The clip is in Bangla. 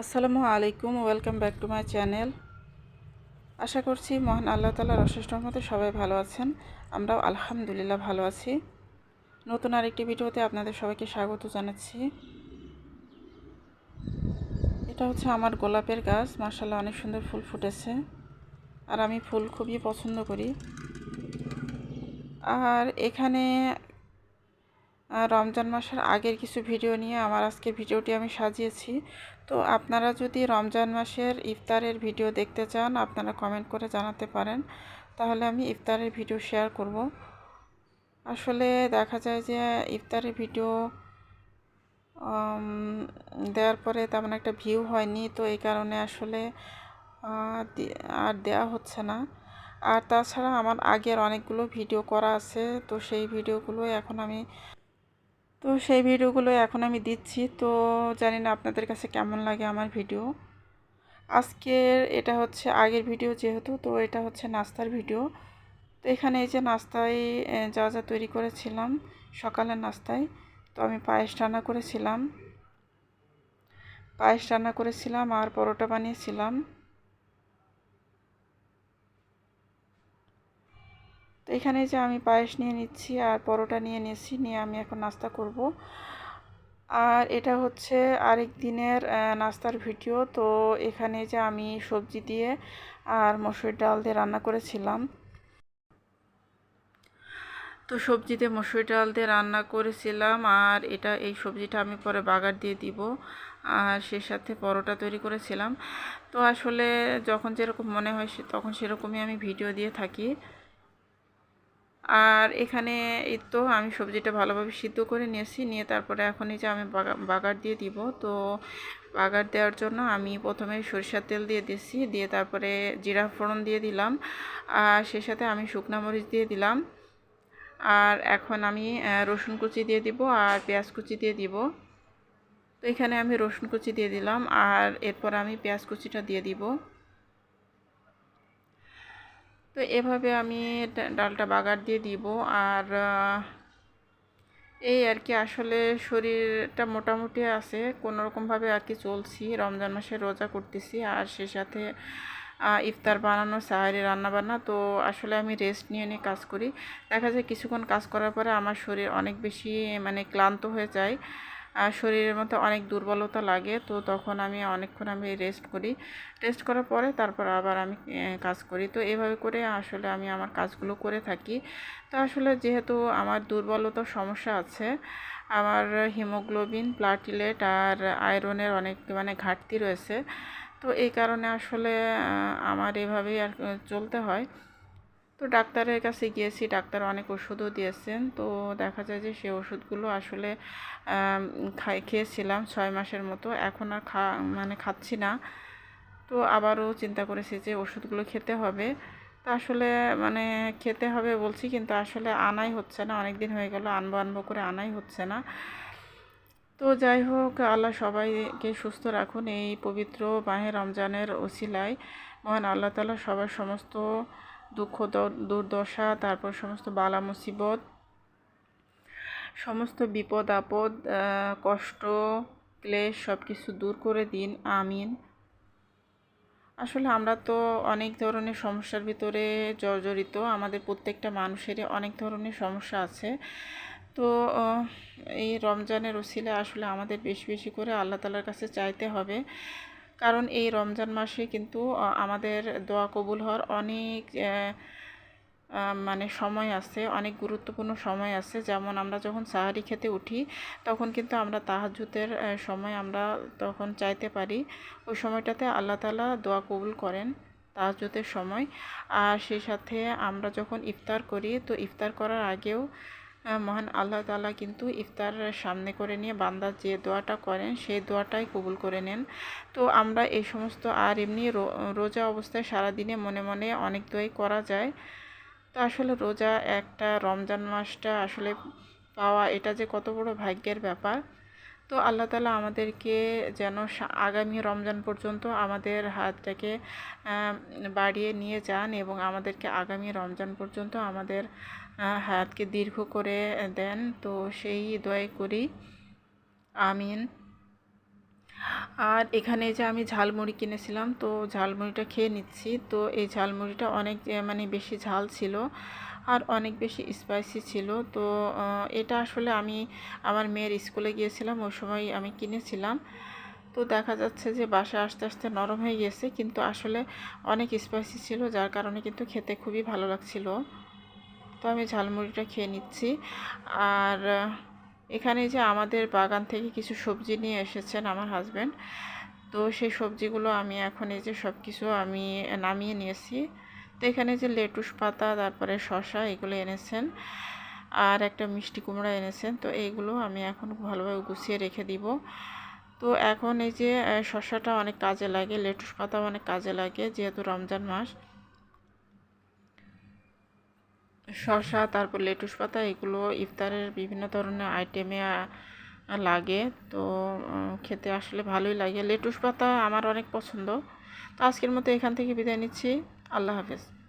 আসসালামু আলাইকুম, welcome back to my channel. আশা করছি মহান আল্লাহ তালার অশেষ রহমতে সবাই ভালো আছেন। আমরাও আলহামদুলিল্লাহ ভালো আছি। নতুন আরেকটি ভিডিওতে আপনাদের সবাইকে স্বাগত জানাচ্ছি। এটা হচ্ছে আমার গোলাপের গাছ। মার্শাল্লাহ অনেক সুন্দর ফুল ফুটেছে। আর আমি ফুল খুবই পছন্দ করি। আর এখানে রমজান মাসের আগের কিছু ভিডিও নিয়ে আমার আজকে ভিডিওটি আমি সাজিয়েছি। তো আপনারা যদি রমজান মাসের ইফতারের ভিডিও দেখতে চান, আপনারা কমেন্ট করে জানাতে পারেন। তাহলে আমি ইফতারের ভিডিও শেয়ার করব। আসলে দেখা যায় যে ইফতারের ভিডিও দেওয়ার পরে তেমন একটা ভিউ হয়নি। তো এই কারণে আসলে আর দেওয়া হচ্ছে না। আর তাছাড়া আমার আগের অনেকগুলো ভিডিও করা আছে। তো সেই ভিডিওগুলো এখন আমি তো সেই ভিডিওগুলো এখন আমি দিচ্ছি। তো জানি না আপনাদের কাছে কেমন লাগে আমার ভিডিও। আজকের এটা হচ্ছে আগের ভিডিও যেহেতু, তো এটা হচ্ছে নাস্তার ভিডিও। তো এখানে এই যে নাস্তায় যা যা তৈরি করেছিলাম সকালের নাস্তায়, তো আমি পায়েস রান্না করেছিলাম। পায়েস রান্না করেছিলাম আর পরোটা বানিয়েছিলাম। এখানে যে আমি পায়েস নিয়ে নিচ্ছি আর পরোটা নিয়ে নিয়েছি, নিয়ে আমি এখন নাস্তা করব। আর এটা হচ্ছে আরেক দিনের নাস্তার ভিডিও। তো এখানে যে আমি সবজি দিয়ে আর মসুর ডাল দিয়ে রান্না করেছিলাম। তো সবজি দিয়ে মসুর ডাল দিয়ে রান্না করেছিলাম আর এটা, এই সবজিটা আমি পরে বাগার দিয়ে দিব। আর সে সাথে পরোটা তৈরি করেছিলাম। তো আসলে যখন যেরকম মনে হয় তখন সেরকমই আমি ভিডিও দিয়ে থাকি। আর এখানে এই তো আমি সবজিটা ভালোভাবে সিদ্ধ করে নিয়েছি। নিয়ে তারপরে এখন এই যে আমি বাগার দিয়ে দিব। তো বাগার দেওয়ার জন্য আমি প্রথমে সরিষার তেল দিয়ে দিয়েছি। দিয়ে তারপরে জিরা ফোড়ন দিয়ে দিলাম। আর সে সাথে আমি শুকনা মরিচ দিয়ে দিলাম। আর এখন আমি রসুন কুচি দিয়ে দিব আর পেঁয়াজ কুচি দিয়ে দিব। তো এখানে আমি রসুন কুচি দিয়ে দিলাম। আর এরপর আমি পেঁয়াজ কুচিটা দিয়ে দিব। তো এভাবে আমি ডালটা বাগার দিয়ে দিব। আর এই আর কি আসলে শরীরটা মোটামুটি আছে। কোনোরকমভাবে আর কি চলছি। রমজান মাসে রোজা করতেছি। আর সে সাথে ইফতার বানানো, সাহারি, রান্নাবান্না। তো আসলে আমি রেস্ট নিয়ে নিয়ে কাজ করি। দেখা যায় কিছুক্ষণ কাজ করার পরে আমার শরীর অনেক বেশি মানে ক্লান্ত হয়ে যায়। শরীরের মধ্যে অনেক দুর্বলতা লাগে, তো তখন আমি অনেকক্ষণ আমি রেস্ট করি। রেস্ট করার পরে তারপর আবার আমি কাজ করি। তো এভাবে করে আসলে আমি আমার কাজগুলো করে থাকি। তো আসলে যেহেতু আমার দুর্বলতার সমস্যা আছে, আমার হিমোগ্লোবিন প্লাটিলেট আর আয়রনের অনেক মানে ঘাটতি রয়েছে। তো এই কারণে আসলে আমার এভাবেই আর চলতে হয়। তো ডাক্তারের কাছে গিয়েছি, ডাক্তার অনেক ওষুধও দিয়েছেন। তো দেখা যায় যে সেই ওষুধগুলো আসলে খাই, খেয়েছিলাম ছয় মাসের মতো, এখন আর খা মানে খাচ্ছি না। তো আবারও চিন্তা করেছি যে ওষুধগুলো খেতে হবে। তো আসলে মানে খেতে হবে বলছি, কিন্তু আসলে আনাই হচ্ছে না অনেক দিন হয়ে গেল, আনব আনব করে আনাই হচ্ছে না। তো যাই হোক, আল্লাহ সবাইকে সুস্থ রাখুন। এই পবিত্র মাহে রমজানের ওসিলায় মহান আল্লাহ তালা সবার সমস্ত দুঃখ দুর্দশা, তারপর সমস্ত বালা মুসিবত, সমস্ত বিপদ, আপদ কষ্ট, ক্লেশ সব কিছু দূর করে দিন। আমিন। আসলে আমরা তো অনেক ধরনের সমস্যার ভিতরে জর্জরিত। আমাদের প্রত্যেকটা মানুষেরই অনেক ধরনের সমস্যা আছে। তো এই রমজানের ওসিলে আসলে আমাদের বেশি বেশি করে আল্লাহ তালার কাছে চাইতে হবে। কারণ এই রমজান মাসে কিন্তু আমাদের দোয়া কবুল হওয়ার অনেক মানে সময় আছে, অনেক গুরুত্বপূর্ণ সময় আছে। যেমন আমরা যখন সাহারি খেতে উঠি, তখন কিন্তু আমরা তাহাজুতের সময় আমরা তখন চাইতে পারি। ওই সময়টাতে আল্লাহ তালা দোয়া কবুল করেন তাহাজুতের সময়। আর সেই সাথে আমরা যখন ইফতার করি, তো ইফতার করার আগেও মহান আল্লাহ তালা কিন্তু ইফতার সামনে করে নিয়ে বান্দার যে দোয়াটা করেন, সেই দোয়াটাই কবুল করে নেন। তো আমরা এই সমস্ত আর এমনি রোজা অবস্থায় সারাদিনে মনে মনে অনেক দোয়াই করা যায়। তো আসলে রোজা একটা রমজান মাসটা আসলে পাওয়া এটা যে কত বড় ভাগ্যের ব্যাপার। তো আল্লাহ তালা আমাদেরকে যেন আগামী রমজান পর্যন্ত আমাদের হাতটাকে বাড়িয়ে নিয়ে যান এবং আমাদেরকে আগামী রমজান পর্যন্ত আমাদের হায়াতকে দীর্ঘ করে দেন। তো সেই দোয়াই করি। আমিন। আর এখানে যে আমি ঝালমুড়ি কিনেছিলাম, তো ঝালমুড়িটা খেয়ে নিচ্ছি। তো এই ঝালমুড়িটা অনেক মানে বেশি ঝাল ছিল আর অনেক বেশি স্পাইসি ছিল। তো এটা আসলে আমি আমার মেয়ের স্কুলে গিয়েছিলাম, ওই সময় আমি কিনেছিলাম। তো দেখা যাচ্ছে যে বাসায় আস্তে আস্তে নরম হয়ে গেছে, কিন্তু আসলে অনেক স্পাইসি ছিল, যার কারণে কিন্তু খেতে খুবই ভালো লাগছিল। তো আমি ঝালমুড়িটা খেয়ে নিচ্ছি। আর এখানে যে আমাদের বাগান থেকে কিছু সবজি নিয়ে এসেছেন আমার হাজব্যান্ড তো সেই সবজিগুলো আমি এখন এই যে সব কিছু আমি নামিয়ে নিয়েছি। তো এখানে যে লেটুস পাতা, তারপরে শসা এগুলো এনেছেন, আর একটা মিষ্টি কুমড়া এনেছেন, তো এইগুলো আমি এখন ভালোভাবে গুছিয়ে রেখে দিব। তো এখন এই যে শসাটা অনেক কাজে লাগে, লেটুস পাতা অনেক কাজে লাগে, যেহেতু রমজান মাস। শসা, তারপর লেটুস পাতা, এগুলো ইফতারের বিভিন্ন ধরনের আইটেমে লাগে। তো খেতে আসলে ভালোই লাগে। লেটুস পাতা আমার অনেক পছন্দ। তো আজকের মতো এখান থেকে বিদায় নিচ্ছি। আল্লাহ হাফেজ।